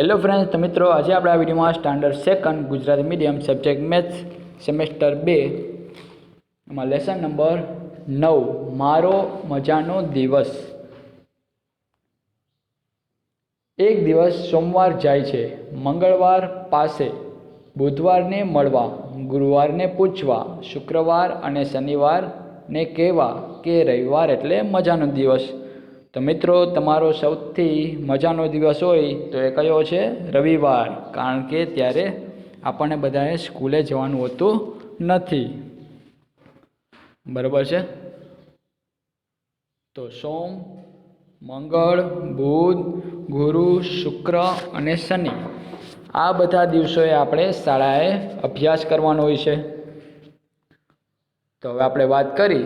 Hello friends તો મિત્રો, આજે આપણે આ વિડીયોમાં standard second Gujarati medium subject maths semester બે. એમાં લેસન નંબર નવ, મારો મજાનો દિવસ. એક દિવસ સોમવાર જાય છે, મંગળવાર પાસે, બુધવારને મળવા, ગુરુવારને પૂછવા, શુક્રવાર અને શનિવારને કહેવા કે રવિવાર એટલે મજાનો દિવસ. તો મિત્રો, તમારો સૌથી મજાનો દિવસ હોય તો એ કયો છે? રવિવાર. કારણ કે ત્યારે આપણને બધાએ સ્કૂલે જવાનું હોતું નથી. બરાબર છે? તો સોમ, મંગળ, બુધ, ગુરુ, શુક્ર અને શનિ. આ બધા દિવસોએ આપણે શાળાએ અભ્યાસ કરવાનો હોય છે. તો હવે આપણે વાત કરી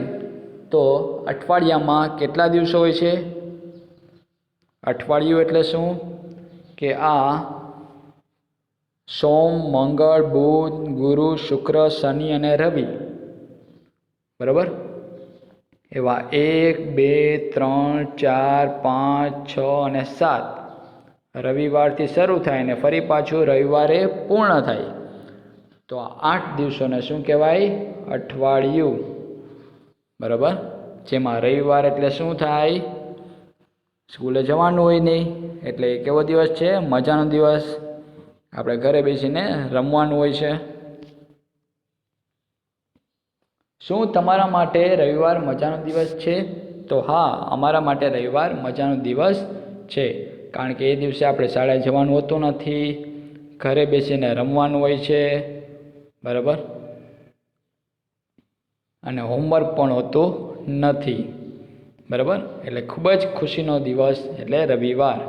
તો અઠવાડિયામાં કેટલા દિવસો હોય છે? અઠવાડિયું એટલે શું? કે આ સોમ, મંગળ, બુધ, ગુરુ, શુક્ર, શનિ અને રવિ. બરાબર? એવા એક, બે, ત્રણ, ચાર, પાંચ, છ અને સાત રવિવારથી શરૂ થાય ને ફરી પાછું રવિવારે પૂર્ણ થાય. તો આ આઠ દિવસોને શું કહેવાય? અઠવાડિયું. બરાબર? જેમાં રવિવાર એટલે શું થાય? સ્કૂલે જવાનું હોય નહીં, એટલે એ કેવો દિવસ છે? મજાનો દિવસ. આપણે ઘરે બેસીને રમવાનું હોય છે. શું તમારા માટે રવિવાર મજાનો દિવસ છે? તો હા, અમારા માટે રવિવાર મજાનો દિવસ છે. કારણ કે એ દિવસે આપણે શાળાએ જવાનું હોતું નથી, ઘરે બેસીને રમવાનું હોય છે. બરાબર? અને હોમવર્ક પણ હોતું નથી. બરાબર? એટલે ખૂબ જ ખુશીનો દિવસ એટલે રવિવાર.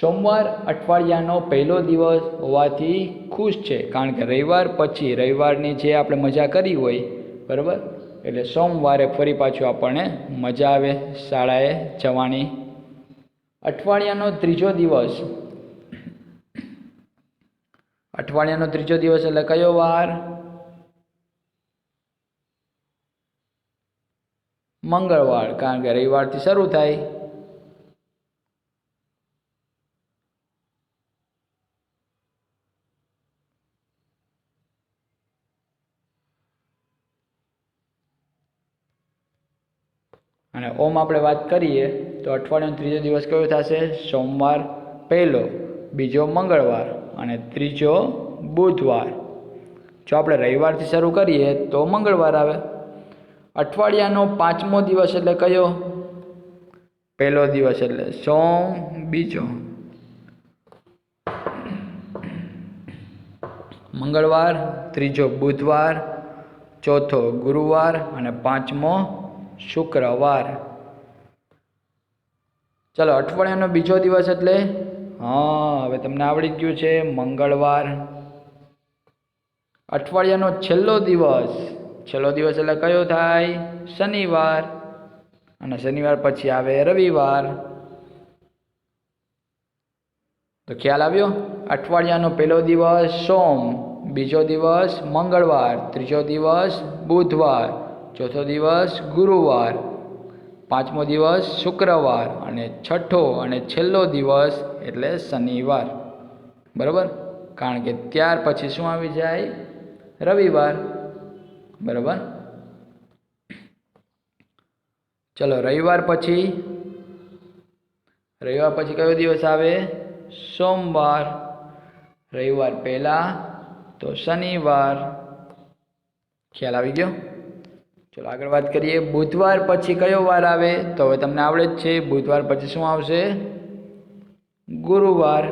સોમવાર અઠવાડિયાનો પહેલો દિવસ હોવાથી ખુશ છે. કારણ કે રવિવાર પછી, રવિવારની જે આપણે મજા કરી હોય, બરાબર? એટલે સોમવારે ફરી પાછું આપણને મજા આવે, શાળાએ જવાની. અઠવાડિયાનો ત્રીજો દિવસ. અઠવાડિયાનો ત્રીજો દિવસ એટલે કયો વાર? મંગળવાર, કારણ કે રવિવારથી શરૂ થાય. અને ઓમ આપણે વાત કરીએ, તો અઠવાડિયાનો ત્રીજો દિવસ કયો થશે? સોમવાર પહેલો, બીજો મંગળવાર અને ત્રીજો બુધવાર. જો આપણે રવિવારથી શરૂ કરીએ, તો મંગળવાર આવે. અઠવાડિયાનો પાંચમો દિવસ એટલે કયો? પહેલો દિવસ એટલે સોમ, બીજો મંગળવાર, ત્રીજો બુધવાર, ચોથો ગુરુવાર અને પાંચમો શુક્રવાર. ચલો, અઠવાડિયાનો બીજો દિવસ એટલે? હા, હવે તમને આવડી ગયું છે, મંગળવાર. અઠવાડિયાનો છેલ્લો દિવસ. છેલ્લો દિવસ એટલે કયો થાય? શનિવાર. અને શનિવાર પછી આવે રવિવાર. તો ખ્યાલ આવ્યો? અઠવાડિયાનો પહેલો દિવસ સોમ, બીજો દિવસ મંગળવાર, ત્રીજો દિવસ બુધવાર, ચોથો દિવસ ગુરુવાર, પાંચમો દિવસ શુક્રવાર અને છઠ્ઠો અને છેલ્લો દિવસ એટલે શનિવાર. બરાબર? કારણ કે ત્યાર પછી શું આવી જાય? રવિવાર. બરાબર? ચલો, રવિવાર પછી રવિવાર પછી કયો દિવસ આવે? સોમવાર. રવિવાર પહેલાં તો શનિવાર. ખ્યાલ આવી ગયો? ચલો, આગળ વાત કરીએ. બુધવાર પછી કયો વાર આવે? તો હવે તમને આવડે જ છે. બુધવાર પછી શું આવશે? ગુરુવાર.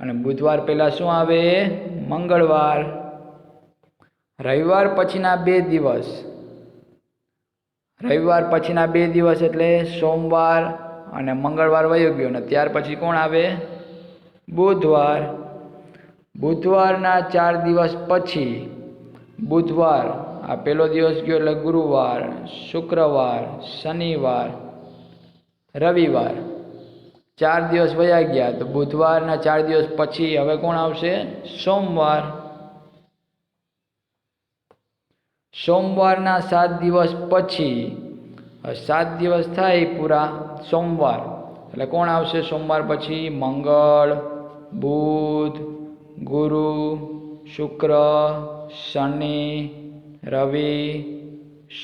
અને બુધવાર પહેલાં શું આવે? મંગળવાર. રવિવાર પછીના બે દિવસ. રવિવાર પછીના બે દિવસ એટલે સોમવાર અને મંગળવાર વયો ગયો અને ત્યાર પછી કોણ આવે? બુધવાર. બુધવારના ચાર દિવસ પછી બુધવાર. આ પહેલો દિવસ ગયો એટલે ગુરુવાર, શુક્રવાર, શનિવાર, રવિવાર. ચાર દિવસ વયા ગયા. તો બુધવારના ચાર દિવસ પછી હવે કોણ આવશે? સોમવાર. સોમવારના સાત દિવસ પછી સાત દિવસ થાય પૂરા સોમવાર. એટલે કોણ આવશે સોમવાર પછી? મંગળ, બુધ, ગુરુ, શુક્ર, શનિ, રવિ,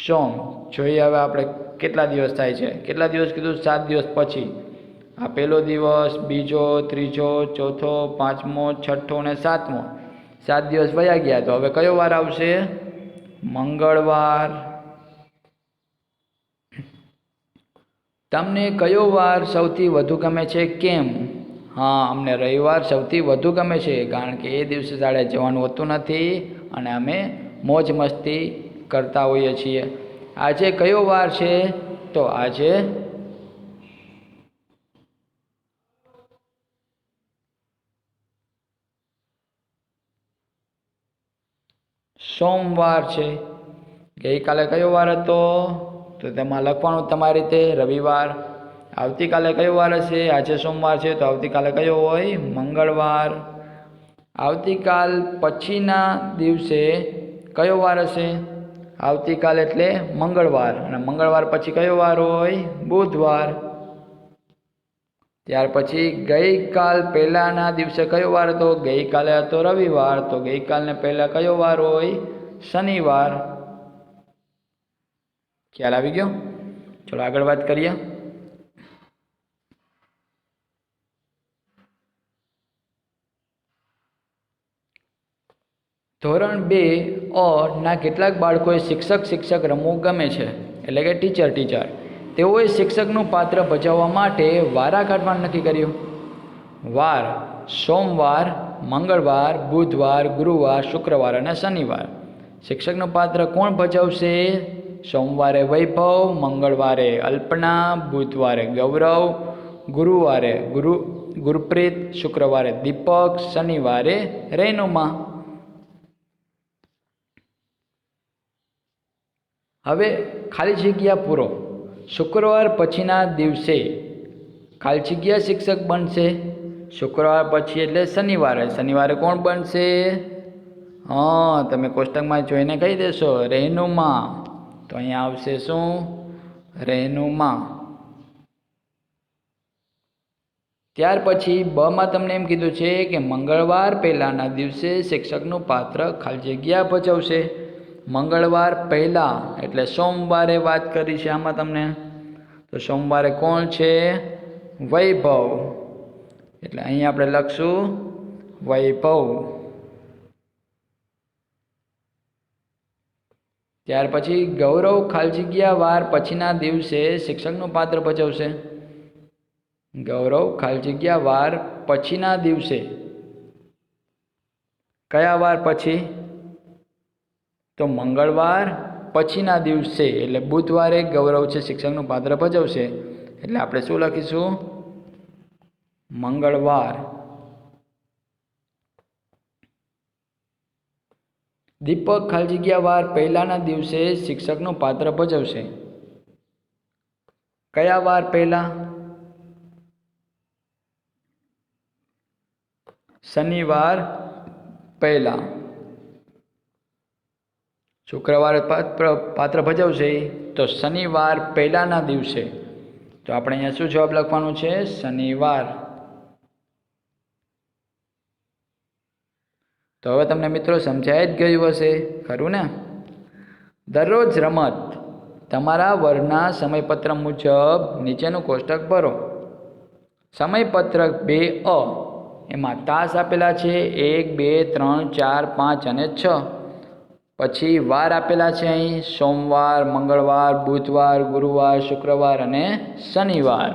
સોમ. જોઈએ હવે આપણે કેટલા દિવસ થાય છે. કેટલા દિવસ કીધું? સાત દિવસ પછી. આ પહેલો દિવસ, બીજો, ત્રીજો, ચોથો, પાંચમો, છઠ્ઠો અને સાતમો. સાત દિવસ વયા ગયા. તો હવે કયો વાર આવશે? મંગળવાર. તમને કયો વાર સૌથી વધુ ગમે છે? કેમ? હા, અમને રવિવાર સૌથી વધુ ગમે છે, કારણ કે એ દિવસે શાળાએ જવાનું હોતું નથી અને અમે મોજ મસ્તી કરતા હોઈએ છીએ. આજે કયો વાર છે? તો આજે સોમવાર છે. ગઈકાલે કયો વાર હતો? તો તેમાં લખવાનું તમારી રીતે, રવિવાર. આવતીકાલે કયો વાર હશે? આજે સોમવાર છે, તો આવતીકાલે કયો હોય? મંગળવાર. આવતીકાલ પછીના દિવસે કયો વાર હશે? આવતીકાલ એટલે મંગળવાર. અને મંગળવાર પછી કયો વાર હોય? બુધવાર. ત્યાર પછી ગઈકાલ પહેલાંના દિવસે કયો વાર હતો? ગઈકાલે હતો રવિવાર. તો ગઈકાલને પહેલાં કયો વાર હોય? શનિવાર. ખ્યાલ આવી ગયો? ચલો આગળ વાત કરીએ. ધોરણ બે ઓ ના કેટલાક બાળકોએ શિક્ષક શિક્ષક રમવું ગમે છે. એટલે કે ટીચર ટીચર. તેઓએ શિક્ષકનું પાત્ર ભજવવા માટે વારા કાઢવાનું નક્કી કર્યું. વાર, સોમવાર, મંગળવાર, બુધવાર, ગુરુવાર, શુક્રવાર અને શનિવાર. શિક્ષકનું પાત્ર કોણ ભજવશે? સોમવારે વૈભવ, મંગળવારે અલ્પના, બુધવારે ગૌરવ, ગુરુવારે ગુરુ, ગુરપ્રીત, શુક્રવારે દીપક, શનિવારે રેનુમા. હવે ખાલી જગ્યા પૂરો. શુક્રવાર પછીના દિવસે ખાલી જગ્યા શિક્ષક બનશે. શુક્રવાર પછી એટલે શનિવારે. શનિવારે કોણ બનશે? હા, તમે કોષ્ટકમાં જોઈને કહી દેશો રહેનુમા તો અહીંયા આવશે શું? રહેનુમા ત્યાર પછી બમાં તમને એમ કીધું છે કે મંગળવાર પહેલાંના દિવસે શિક્ષકનું પાત્ર ખાલી જગ્યા ભજવશે. મંગળવાર પહેલાં, એટલે સોમવારે વાત કરી છે આમાં તમને. તો સોમવારે કોણ છે? વૈભવ. એટલે અહીં આપણે લખશું વૈભવ. ત્યાર પછી ગૌરવ ખાલી જગ્યા વાર પછીના દિવસે શિક્ષકનું પાત્ર ભજવશે. ગૌરવ ખાલજીગ્યા વાર પછીના દિવસે. કયા વાર પછી? તો મંગળવાર પછીના દિવસે, એટલે બુધવારે ગૌરવ છે, શિક્ષકનું પાત્ર ભજવશે. એટલે આપણે શું લખીશું? મંગળવાર. દીપક ખાલી જગ્યા વાર પહેલાના દિવસે શિક્ષકનું પાત્ર ભજવશે. કયા વાર પહેલા? શનિવાર પહેલા. શુક્રવારે પાત્ર ભજવશે તો શનિવાર પહેલાંના દિવસે. તો આપણે અહીંયા શું જવાબ લખવાનું છે? શનિવાર. તો હવે તમને મિત્રો સમજાય જ ગયું હશે. ખરું ને? દરરોજ રમત તમારા વર્ગના સમયપત્ર મુજબ નીચેનું કોષ્ટક ભરો. સમયપત્રક બે અ. એમાં તાસ આપેલા છે. એક, બે, ત્રણ, ચાર, પાંચ અને છ. પછી વાર આપેલા છે અહીં, સોમવાર, મંગળવાર, બુધવાર, ગુરુવાર, શુક્રવાર અને શનિવાર.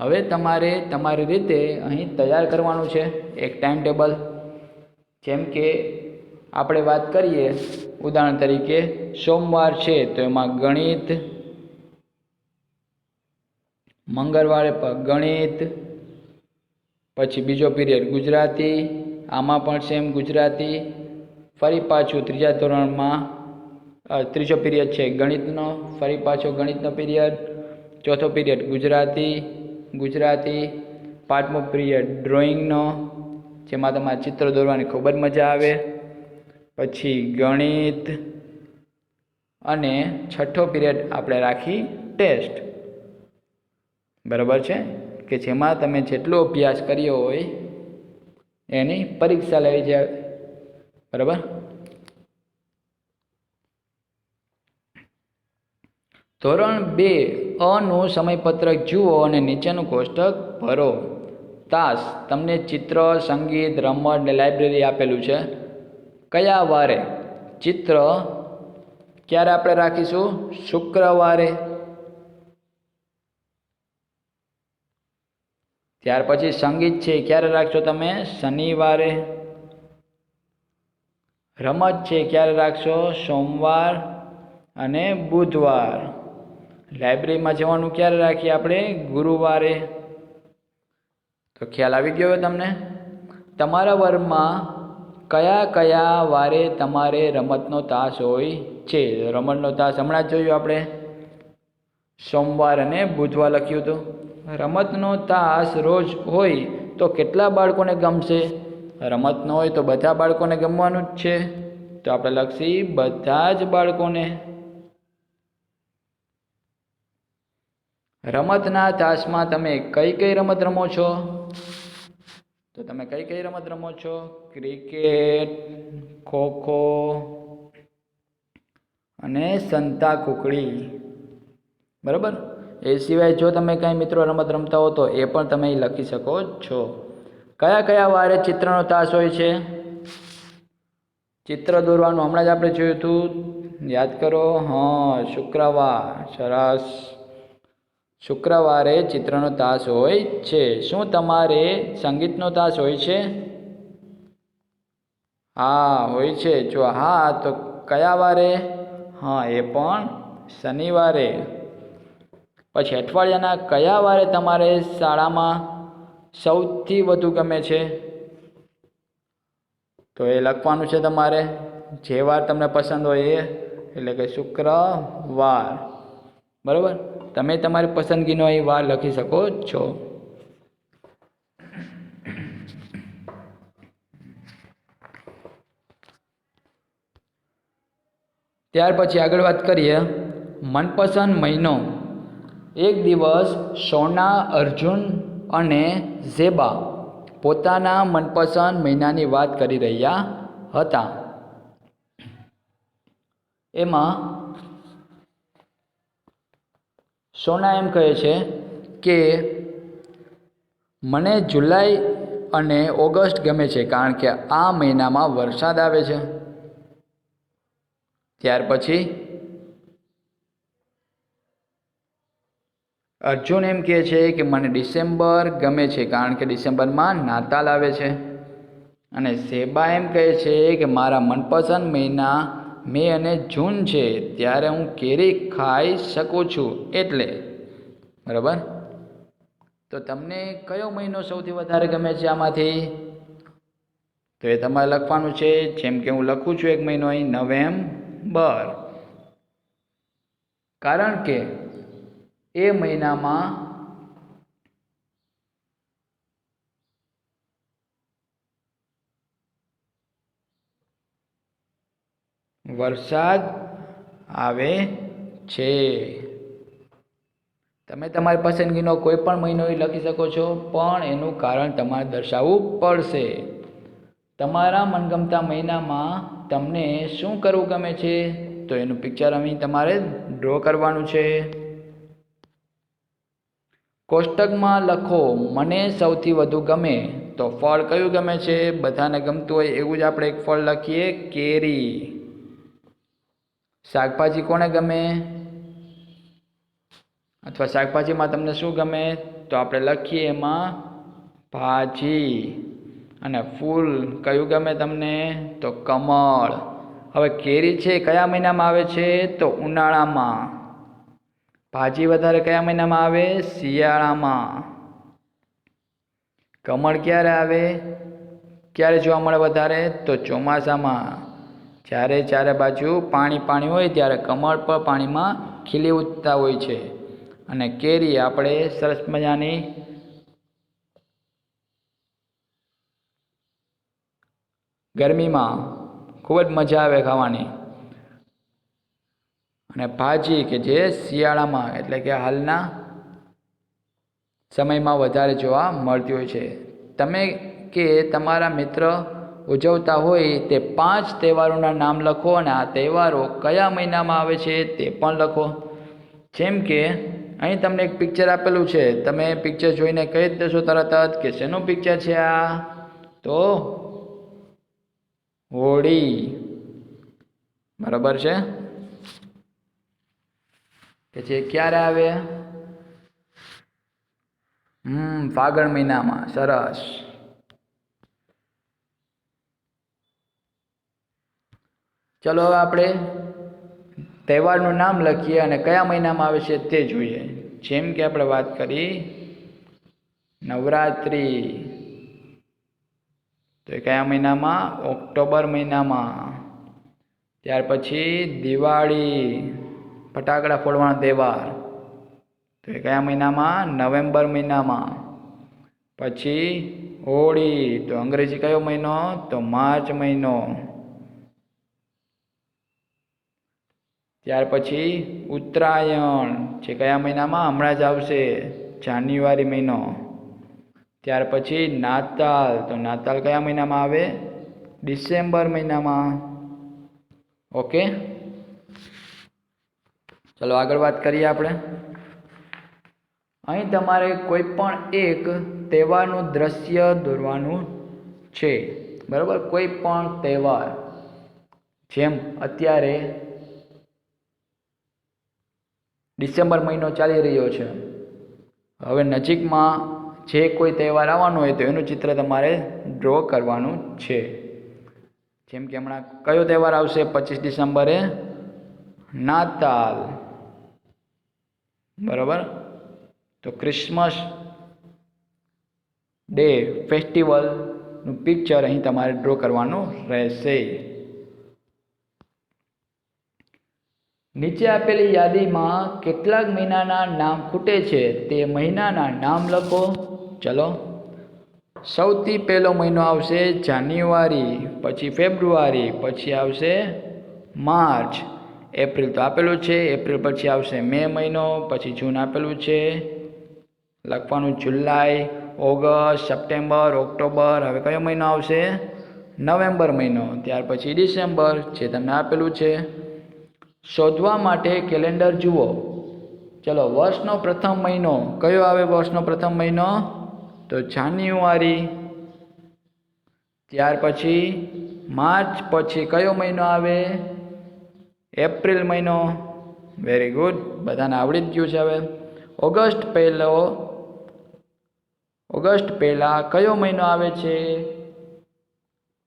હવે તમારે તમારી રીતે અહીં તૈયાર કરવાનું છે એક ટાઈમ ટેબલ જેમ કે આપણે વાત કરીએ, ઉદાહરણ તરીકે સોમવાર છે તો એમાં ગણિત, મંગળવારે ગણિત, પછી બીજો પીરિયડ ગુજરાતી, આમાં પણ સેમ ગુજરાતી ફરી પાછું ત્રીજા ધોરણમાં ત્રીજો પીરિયડ છે ગણિતનો, ફરી પાછો ગણિતનો પીરિયડ ચોથો પીરિયડ ગુજરાતી ગુજરાતી, પાંચમો પીરિયડ ડ્રોઈંગનો જેમાં તમારે ચિત્ર દોરવાની ખૂબ જ મજા આવે. પછી ગણિત અને છઠ્ઠો પીરિયડ આપણે રાખી ટેસ્ટ બરાબર છે? કે જેમાં તમે જેટલો અભ્યાસ કર્યો હોય, એની પરીક્ષા લેવી છે. બરાબર ધોરણ બે, અનું સમયપત્રક જુઓ અને નીચેનું કોષ્ટક ભરો. તાસ, તમને ચિત્ર, સંગીત, રમત લાઇબ્રેરી આપેલું છે. કયા વારે? ચિત્ર ક્યારે આપણે રાખીશું? શુક્રવારે. ત્યાર પછી સંગીત છે, ક્યારે રાખશો તમે? શનિવારે. રમત છે ક્યારે રાખશો? સોમવાર અને બુધવાર. લાઇબ્રેરીમાં જવાનું ક્યારે રાખીએ આપણે? ગુરુવારે. તો ખ્યાલ આવી ગયો તમને? તમારા વર્ગમાં કયા કયા વારે તમારે રમતનો તાસ હોય છે? રમતનો તાસ હમણાં જ જોયું આપણે. સોમવાર અને બુધવાર લખ્યું હતું. રમતનો તાસ રોજ હોય તો કેટલા બાળકોને ગમશે? રમતનો હોય તો બધા બાળકોને ગમવાનું જ છે. તો આપણે લખશી, બધા જ બાળકોને. રમતના તાસમાં તમે કઈ કઈ રમત રમો છો? તો તમે કઈ કઈ રમત રમો છો? ક્રિકેટ, ખોખો અને સંતા કુકડી. બરાબર? એ સિવાય જો તમે કાંઈ મિત્રો રમત રમતા હો તો એ પણ તમે લખી શકો છો. કયા કયા વારે ચિત્રનો તાસ હોય છે? ચિત્ર દોરવાનું હમણાં જ આપણે જોયું હતું. યાદ કરો? હા, શુક્રવાર. સરસ. શુક્રવારે ચિત્રનો તાસ હોય છે. શું તમારે સંગીતનો તાસ હોય છે? હા, હોય છે. જો હા, તો કયા વારે? હા, એ પણ શનિવારે. પછી અઠવાડિયાના કયા વારે તમારે શાળામાં સૌથી વધુ ગમે છે? તો એ લખવાનું છે તમારે. જે વાર તમને પસંદ હોય એ. એટલે કે શુક્રવાર. બરાબર? તમે તમારી પસંદગીનો અહીં વાર લખી શકો છો. ત્યાર પછી આગળ વાત કરીએ. મનપસંદ મહિનો. એક દિવસ સોના, અર્જુન અને ઝેબા પોતાના મનપસંદ મહિનાની વાત કરી રહ્યા હતા. એમાં સોના એમ કહે છે કે, મને જુલાઈ અને ઓગસ્ટ ગમે છે કારણ કે આ મહિનામાં વરસાદ આવે છે. ત્યાર પછી અર્જુન એમ કહે છે કે મને ડિસેમ્બર ગમે છે, કારણ કે ડિસેમ્બરમાં નાતાલ આવે છે. અને સેબા એમ કહે છે કે મારા મનપસંદ મહિના મે અને જૂન છે, ત્યારે હું કેરી ખાઈ શકું છું, એટલે. બરાબર? તો તમને કયો મહિનો સૌથી વધારે ગમે છે આમાંથી? તો એ તમારે લખવાનું છે, જેમ કે હું લખું છું એક મહિનો અહીં નવેમ્બર. કારણ કે એ મહિનામાં વરસાદ આવે છે. તમે તમારી પસંદગીનો કોઈ પણ મહિનો લખી શકો છો, પણ એનું કારણ તમારે દર્શાવવું પડશે. તમારા મનગમતા મહિનામાં તમને શું કરવું ગમે છે? તો એનું પિક્ચર અહીં તમારે ડ્રો કરવાનું છે. કોષ્ટકમાં લખો, મને સૌથી વધુ ગમે. તો ફળ કયું ગમે છે? બધાને ગમતું હોય એવું જ આપણે એક ફળ લખીએ, કેરી. શાકભાજી કોને ગમે? અથવા શાકભાજીમાં તમને શું ગમે? તો આપણે લખીએ એમાં, ભાજી. અને ફૂલ કયું ગમે તમને? તો કમળ. હવે કેરી છે, કયા મહિનામાં આવે છે? તો ઉનાળામાં. ભાજી વધારે કયા મહિનામાં આવે? શિયાળામાં. કમળ ક્યારે આવે? ક્યારે જોવા મળે વધારે? તો ચોમાસામાં. જ્યારે ચારે બાજુ પાણી પાણી હોય, ત્યારે કમળ પર પાણીમાં ખીલી ઉઠતા હોય છે. અને કેરી આપણે સરસ મજાની ગરમીમાં ખૂબ જ મજા આવે ખાવાની. અને ભાજી કે જે શિયાળામાં, એટલે કે હાલના સમયમાં વધારે જોવા મળતી હોય છે. તમે કે તમારા મિત્ર ઉજવતા હોય તે પાંચ તહેવારોના નામ લખો અને આ તહેવારો કયા મહિનામાં આવે છે તે પણ લખો. જેમ કે, અહીં તમને એક પિક્ચર આપેલું છે. તમે પિક્ચર જોઈને કહી જ દેશો તરત જ કે શેનું પિક્ચર છે આ? તો હોળી. બરાબર છે? કે જે ક્યારે આવે? હમ, ફાગણ મહિનામાં. સરસ. ચલો હવે આપણે તહેવારનું નામ લખીએ અને કયા મહિનામાં આવે છે તે જોઈએ. જેમ કે આપણે વાત કરી, નવરાત્રિ. તો એ કયા મહિનામાં? ઓક્ટોબર મહિનામાં. ત્યાર પછી દિવાળી. ફટાકડા ફોડવાનો તહેવાર. તો એ કયા મહિનામાં? નવેમ્બર મહિનામાં. પછી હોળી. તો અંગ્રેજી કયો મહિનો? તો માર્ચ મહિનો. ત્યાર પછી ઉત્તરાયણ. જે કયા મહિનામાં? હમણાં જ આવશે. જાન્યુઆરી મહિનો. ત્યાર પછી નાતાલ. તો નાતાલ કયા મહિનામાં આવે? ડિસેમ્બર મહિનામાં. ઓકે? ચલો આગળ વાત કરીએ આપણે. અહીં તમારે કોઈ પણ એક તહેવારનું દ્રશ્ય દોરવાનું છે. બરાબર? કોઈ પણ તહેવાર. જેમ અત્યારે ડિસેમ્બર મહિનો ચાલી રહ્યો છે. હવે નજીકમાં જે કોઈ તહેવાર આવવાનો હોય તો એનું ચિત્ર તમારે ડ્રો કરવાનું છે. જેમ કે હમણાં કયો તહેવાર આવશે? પચીસ ડિસેમ્બરે? નાતાલ. બરાબર? તો ક્રિસમસ ડે ફેસ્ટિવલનું પિક્ચર અહીં તમારે ડ્રો કરવાનું રહેશે. નીચે આપેલી યાદીમાં કેટલાક મહિનાના નામ ખૂટે છે તે મહિનાના નામ લખો. ચલો. સૌથી પહેલો મહિનો આવશે જાન્યુઆરી, પછી ફેબ્રુઆરી, પછી આવશે માર્ચ. એપ્રિલ તો આપેલું છે, એપ્રિલ પછી આવશે મે મહિનો, પછી જૂન આપેલું છે. લખવાનું જુલાઈ, ઓગસ્ટ, સપ્ટેમ્બર, ઓક્ટોબર, હવે કયો મહિનો આવશે? નવેમ્બર મહિનો, ત્યાર પછી ડિસેમ્બર, જે તમને આપેલું છે. શોધવા માટે કેલેન્ડર જુઓ. ચલો, વર્ષનો પ્રથમ મહિનો, કયો આવે વર્ષનો પ્રથમ મહિનો? તો જાન્યુઆરી. ત્યાર પછી માર્ચ પછી કયો મહિનો આવે? એપ્રિલ મહિનો. વેરી ગુડ બધાને આવડી જ ગયું છે હવે. ઓગસ્ટ પહેલો. ઓગસ્ટ પહેલાં કયો મહિનો આવે છે?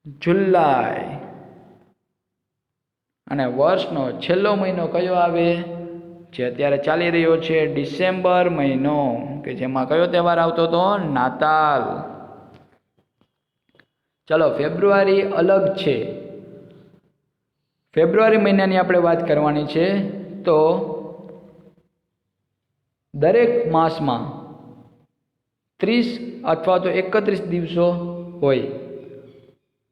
જુલાઈ. અને વર્ષનો છેલ્લો મહિનો કયો આવે? જે અત્યારે ચાલી રહ્યો છે ડિસેમ્બર મહિનો, કે જેમાં કયો તહેવાર આવતો હતો? નાતાલ. ચલો, ફેબ્રુઆરી અલગ છે. ફેબ્રુઆરી મહિનાની આપણે વાત કરવાની છે, તો દરેક માસમાં ત્રીસ અથવા તો એકત્રીસ દિવસો હોય.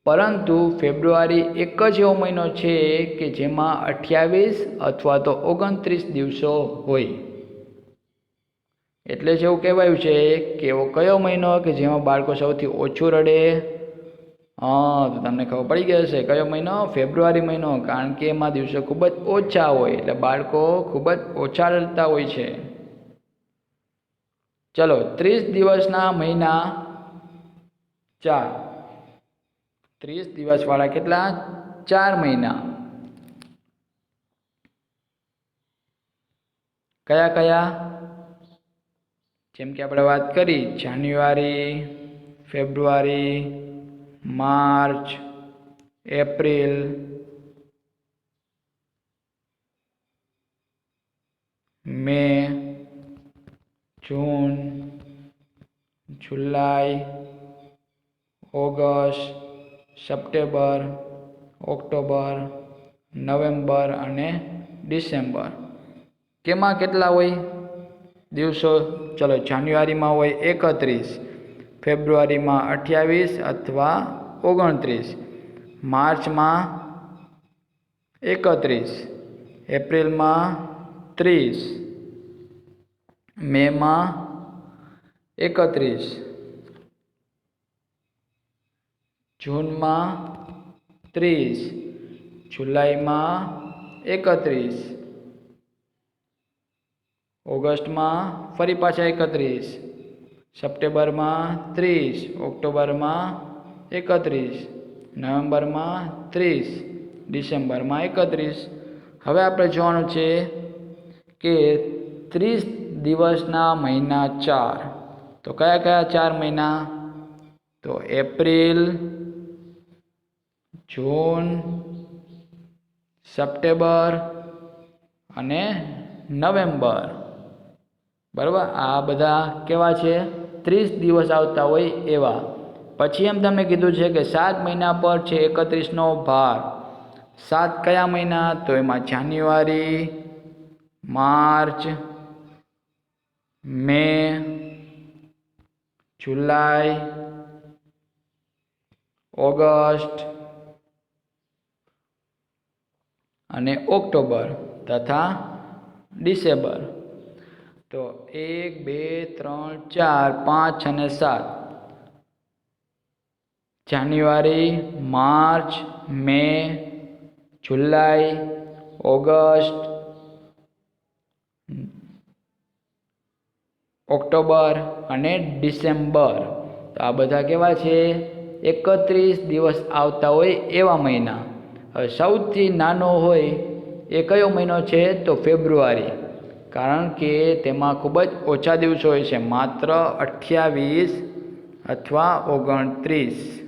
પરંતુ ફેબ્રુઆરી એક જ એવો મહિનો છે કે જેમાં અઠ્યાવીસ અથવા તો ઓગણત્રીસ દિવસો હોય. એટલે જ એવું કહેવાયું છે કે એવો કયો મહિનો કે જેમાં બાળકો સૌથી ઓછું રડે હા, તો તમને ખબર પડી ગઈ હશે, કયો મહિનો? ફેબ્રુઆરી મહિનો, કારણ કે એમાં દિવસો ખૂબ જ ઓછા હોય, એટલે બાળકો ખૂબ જ ઓછા રડતા હોય છે. ચલો, ત્રીસ દિવસના મહિના ચાર. ત્રીસ દિવસવાળા કેટલા? ચાર મહિના. કયા કયા? જેમ કે આપણે વાત કરી, January, February March, April, May, June, July, August, September, October, November અને ડિસેમ્બર. કેમાં કેટલા હોય? દિવસો? ચલો, જાન્યુઆરીમાં હોય એકત્રીસ. ફેબ્રુઆરીમાં અઠ્યાવીસ અથવા ઓગણત્રીસ. માર્ચમાં એકત્રીસ. એપ્રિલમાં ત્રીસ. મેમાં એકત્રીસ. જૂનમાં ત્રીસ. જુલાઈમાં એકત્રીસ. ઓગસ્ટમાં ફરી પાછા એકત્રીસ. સપ્ટેમ્બરમાં ત્રીસ, ઓક્ટોબરમાં એકત્રીસ, નવેમ્બરમાં ત્રીસ, ડિસેમ્બરમાં એકત્રીસ. હવે આપણે જોવાનું છે કે ત્રીસ દિવસના મહિના ચાર. તો કયા કયા ચાર મહિના? તો એપ્રિલ, જૂન, સપ્ટેમ્બર અને નવેમ્બર. બરાબર? આ બધા કેવા છે? ત્રીસ દિવસ આવતા હોય એવા. પછી એમ તમને કીધું છે કે સાત મહિના પર છે એકત્રીસનો ભાર. સાત કયા મહિના? તો એમાં January, March, May, July, August અને ઓક્ટોબર તથા ડિસેમ્બર. તો એક, બે, ત્રણ, ચાર, પાંચ અને સાત. January, March, May, July, August, October અને ડિસેમ્બર. તો આ બધા કેવા છે? એકત્રીસ દિવસ આવતા હોય એવા મહિના. હવે સૌથી નાનો હોય એ કયો મહિનો છે? તો ફેબ્રુઆરી. કારણ કે તેમાં ખૂબ જ ઓછા દિવસો હોય છે, માત્ર અઠ્યાવીસ અથવા ઓગણત્રીસ.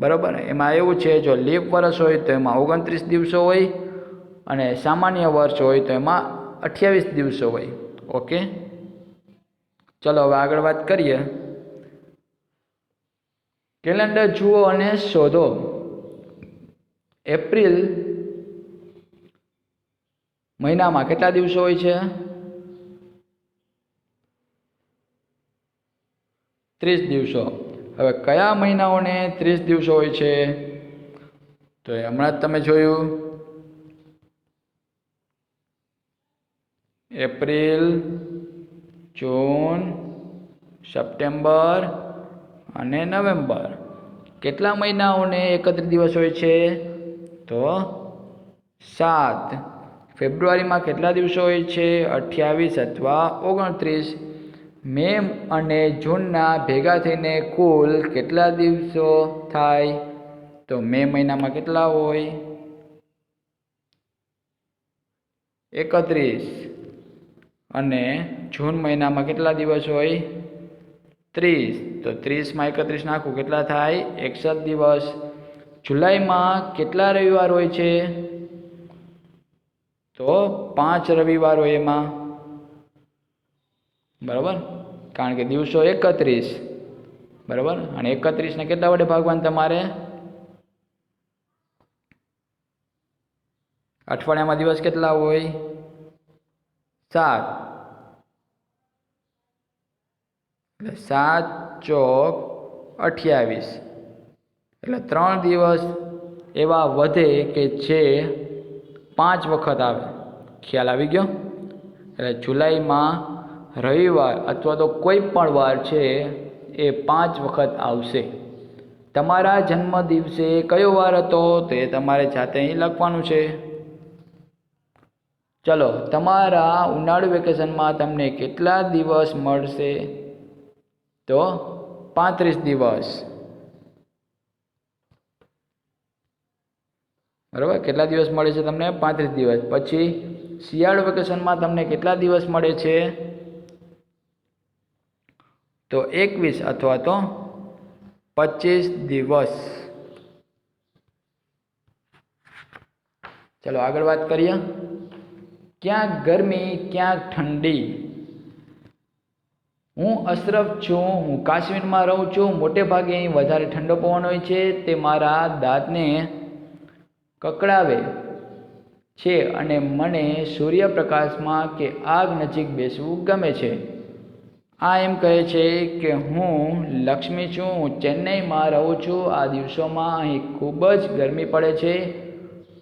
બરાબર? એમાં એવું છે, જો લીપ વર્ષ હોય તો એમાં ઓગણત્રીસ દિવસો હોય અને સામાન્ય વર્ષ હોય તો એમાં અઠ્યાવીસ દિવસો હોય. ઓકે? ચલો, હવે આગળ વાત કરીએ. કેલેન્ડર જુઓ અને શોધો. એપ્રિલ મહિનામાં કેટલા દિવસો હોય છે? ત્રીસ દિવસો. હવે કયા મહિનાઓને ત્રીસ દિવસો હોય છે? તો એ હમણાં જ તમે જોયું. એપ્રિલ, જૂન, સપ્ટેમ્બર અને નવેમ્બર. કેટલા મહિનાઓને એકત્રીસ દિવસ હોય છે? તો સાત. ફેબ્રુઆરીમાં કેટલા દિવસો હોય છે? અઠ્યાવીસ અથવા ઓગણત્રીસ. મે અને જૂનના ભેગા થઈને કુલ કેટલા દિવસો થાય? તો મે મહિનામાં કેટલા હોય? એકત્રીસ. અને જૂન મહિનામાં કેટલા દિવસ હોય? ત્રીસ. તો ત્રીસમાં એકત્રીસ નાખું, કેટલા થાય? એકસઠ દિવસ. જુલાઈમાં કેટલા રવિવાર હોય છે? તો પાંચ રવિવાર હોય એમાં. બરાબર? કારણ કે દિવસો એકત્રીસ. બરાબર? અને એકત્રીસને કેટલા વડે ભાગવાન તમારે? અઠવાડિયામાં દિવસ કેટલા હોય? સાત. એટલે સાત ચોક અઠ્યાવીસ. એટલે ત્રણ દિવસ એવા વધે કે જે પાંચ વખત આવે. ખ્યાલ આવી ગયો? એટલે જુલાઈમાં રવિવાર અથવા તો કોઈ પણ વાર છે, એ પાંચ વખત આવશે. તમારા જન્મ દિવસે કયો વાર હતો તે તમારે જાતે અહીં લખવાનું છે. ચલો, તમારા ઉનાળુ વેકેશનમાં તમને કેટલા દિવસ મળશે? તો પાંત્રીસ દિવસ. બરાબર? કેટલા દિવસ મળે છે તમને? પાંત્રીસ દિવસ. પછી શિયાળુ વેકેશનમાં તમને કેટલા દિવસ મળે છે? તો એકવીસ અથવા તો પચીસ દિવસ. ચલો આગળ વાત કરીએ. ક્યાંક ગરમી ક્યાંક ઠંડી? હું અશરફ છું, હું કાશ્મીરમાં રહું છું. મોટે ભાગે અહીં વધારે ઠંડો પવન હોય છે. તે મારા દાંતને કકડાવે છે અને મને સૂર્યપ્રકાશમાં કે આગ નજીક બેસવું ગમે છે. આ એમ કહે છે કે હું લક્ષ્મી છું, હું ચેન્નઈમાં રહું છું. આ દિવસોમાં અહીં ખૂબ જ ગરમી પડે છે.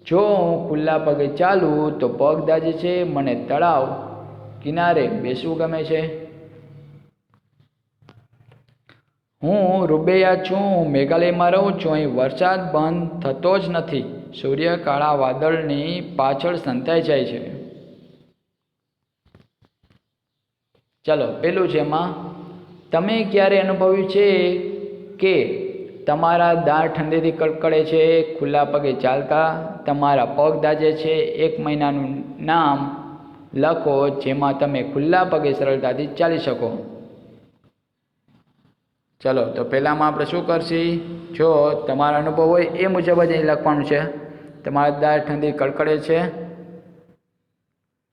જો હું ખુલ્લા પગે ચાલું તો પગ દાજે છે, મને તળાવ કિનારે બેસવું ગમે છે. હું રૂબેયા છું, હું મેઘાલયમાં રહું છું. અહીં વરસાદ બંધ થતો જ નથી. સૂર્ય કાળા વાદળની પાછળ સંતાઈ જાય છે. ચલો, પેલું છે એમાં, તમે ક્યારે અનુભવ્યું છે કે તમારા દાંત ઠંડીથી કડકડે છે, ખુલ્લા પગે ચાલતા, તમારા પગ દાજે છે? એક મહિનાનું નામ લખો જેમાં તમે ખુલ્લા પગે સરળતાથી ચાલી શકો. ચલો, તો પહેલાંમાં આપણે શું કરશી? જો તમારો અનુભવ હોય એ મુજબ જ અહીં લખવાનું છે. તમારા દાંત ઠંડી કડકડે છે.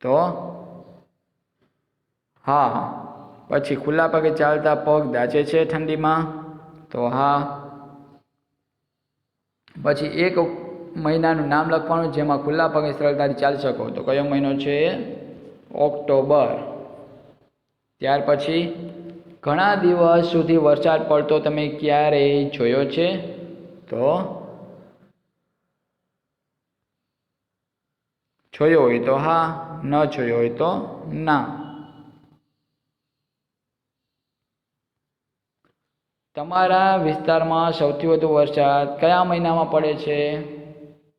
તો હા પછી ખુલ્લા પગે ચાલતા પગ દાજે છે ઠંડીમાં? તો હા. પછી એક મહિનાનું નામ લખવાનું જેમાં ખુલ્લા પગે સરળતાથી ચાલી શકો. તો કયો મહિનો છે? ઓક્ટોબર. ત્યાર પછી ઘણા દિવસ સુધી વરસાદ પડતો તમે ક્યારેય જોયો છે? તો જોયો હોય તો હા, ન જોયો હોય તો ના. તમારા વિસ્તારમાં સૌથી વધુ વરસાદ કયા મહિનામાં પડે છે?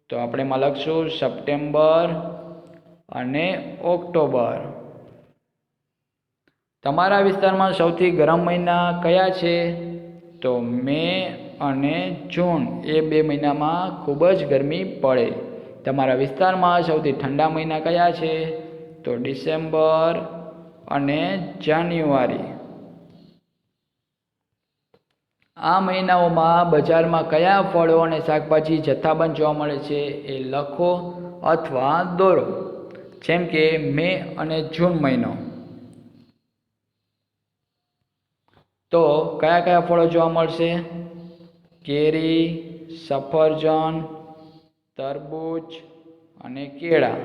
તો આપણે એમાં લખશું સપ્ટેમ્બર અને ઓક્ટોબર. તમારા વિસ્તારમાં સૌથી ગરમ મહિના કયા છે? તો મે અને જૂન, એ બે મહિનામાં ખૂબ જ ગરમી પડે. તમારા વિસ્તારમાં સૌથી ઠંડા મહિના કયા છે? તો ડિસેમ્બર અને જાન્યુઆરી. આ મહિનાઓમાં બજારમાં કયા ફળો અને શાકભાજી જથ્થાબંધ જોવા મળે છે એ લખો અથવા દોરો. જેમ કે મે અને જૂન મહિનો. તો કયા કયા ફળો જોવા મળશે? કેરી, સફરજન, તરબૂચ અને કેળા.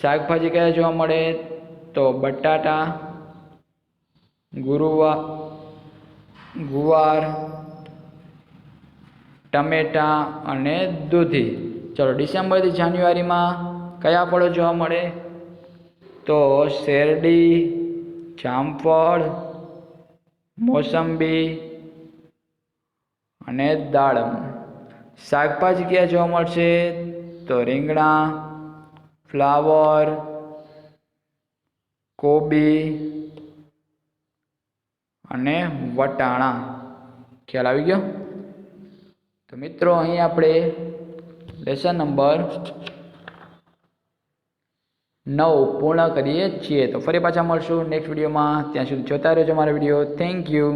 શાકભાજી કયા જોવા મળે? તો બટાટા, ગુરુવા ગુવાર, ટમેટાં અને દૂધી. ચલો ડિસેમ્બરથી જાન્યુઆરીમાં કયા ફળો જોવા મળે? તો શેરડી, જામફળ, મોસંબી અને દાડમ. શાકભાજી ક્યાં જોવા મળશે? તો રીંગણા, ફ્લાવર, કોબી અને વટાણા. ખ્યાલ આવી ગયો? તો મિત્રો, અહીં આપણે લેસન નંબર નવ પૂર્ણ કરીએ છીએ. તો ફરી પાછા મળશું નેક્સ્ટ વિડીયોમાં ત્યાં સુધી જોતા રહેજો મારો વીડિયો થેન્ક યુ